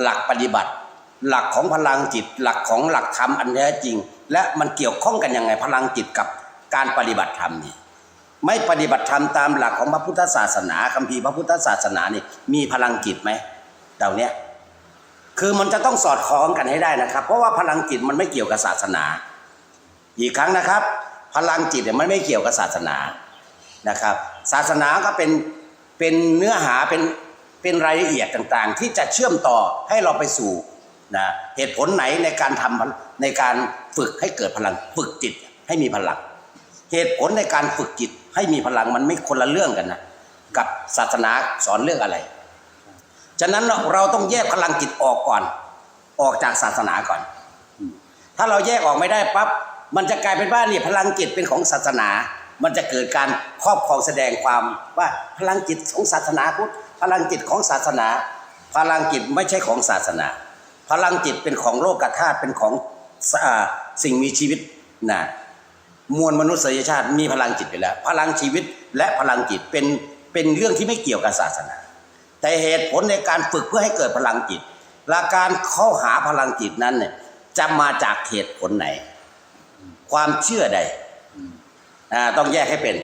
หลักปฏิบัติ หลักของพลังจิต หลักของหลักธรรมอันแท้จริง และมันเกี่ยวข้องกันยังไงพลังจิตกับการปฏิบัติธรรมนี่ไม่ปฏิบัติธรรมตามหลักของพระพุทธศาสนาคัมภีร์พระพุทธศาสนานี่มีพลังจิตไหมเต่าเนี้ยคือมันจะต้องสอดคล้องกันให้ได้นะครับ เพราะว่าพลังจิตมันไม่เกี่ยวกับศาสนา อีกครั้งนะครับ พลังจิตเนี่ยมันไม่เกี่ยวกับศาสนานะครับ ศาสนาก็เป็นเป็นเนื้อหาเป็น เป็นรายละเอียดต่างๆ ที่จะเชื่อมต่อให้เราไปสู่นะเหตุผลไหนในการทำในการฝึกให้เกิดพลังฝึกจิตให้มีพลัง เหตุผลในการฝึกจิตให้มีพลังมันไม่คนละเรื่องกันนะกับศาสนาสอนเรื่องอะไร ฉะนั้นเราต้องแยกพลังจิตออกก่อน ออกจากศาสนาก่อน ถ้าเราแยกออกไม่ได้ปั๊บมันจะกลายเป็นว่านี่พลังจิตเป็นของศาสนา มันจะเกิดการครอบครองแสดงความว่าพลังจิตของศาสนาพุทธ พลังจิตของศาสนา พลังจิตไม่ใช่ของศาสนา พลังจิตเป็นของโลกธาตุเป็นของอ่าสิ่งมีชีวิตนะมวลมนุษยชาติมีพลังจิตไปแล้ว พลังชีวิตและพลังจิตเป็นเป็นเรื่องที่ไม่เกี่ยวกับศาสนา แต่เหตุผลในการฝึกเพื่อให้เกิดพลังจิตและการเข้าหาพลังจิตนั้นเนี่ยจะมาจากเหตุผลไหน ความเชื่อใดอ่าต้องแยกให้เป็น